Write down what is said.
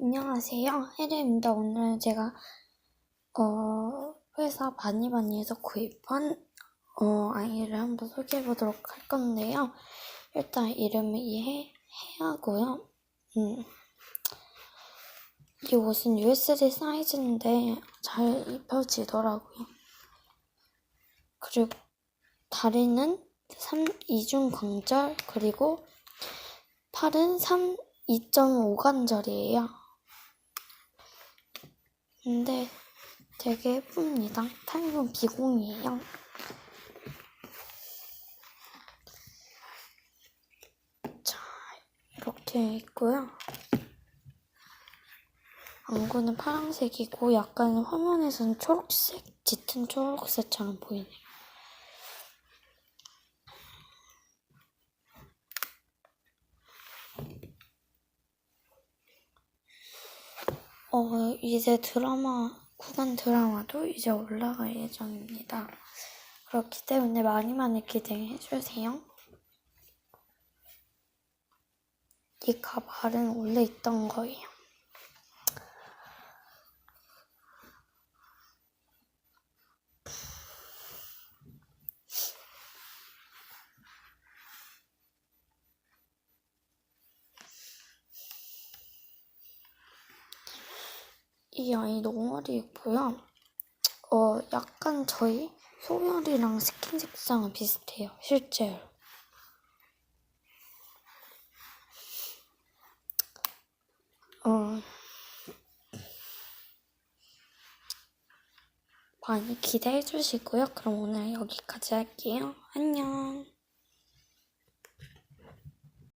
안녕하세요. 혜리입니다. 오늘 제가 어, 회사 바니바니에서 구입한 어, 아이를 한번 소개해 보도록 할 건데요. 일단 이름을 이해 해하고요. 음. 이 옷은 US3 사이즈인데 잘 입혀지더라고요. 그리고 다리는 3, 이중 광절 그리고 팔은 3, 2.5관절이에요. 근데 되게 예쁩니다. 타입은 비공이에요. 자, 이렇게 있고요. 안구는 파란색이고 약간 화면에서는 초록색, 짙은 초록색처럼 보이네요. 어, 이제 드라마, 구간 드라마도 이제 올라갈 예정입니다. 그렇기 때문에 많이 많이 기대해 주세요. 이 가발은 원래 있던 거예요. 이 아이 너머리 있고요. 어, 약간 저희 소멸이랑 스킨 색상은 비슷해요. 실제로. 어, 많이 기대해 주시고요. 그럼 오늘 여기까지 할게요. 안녕.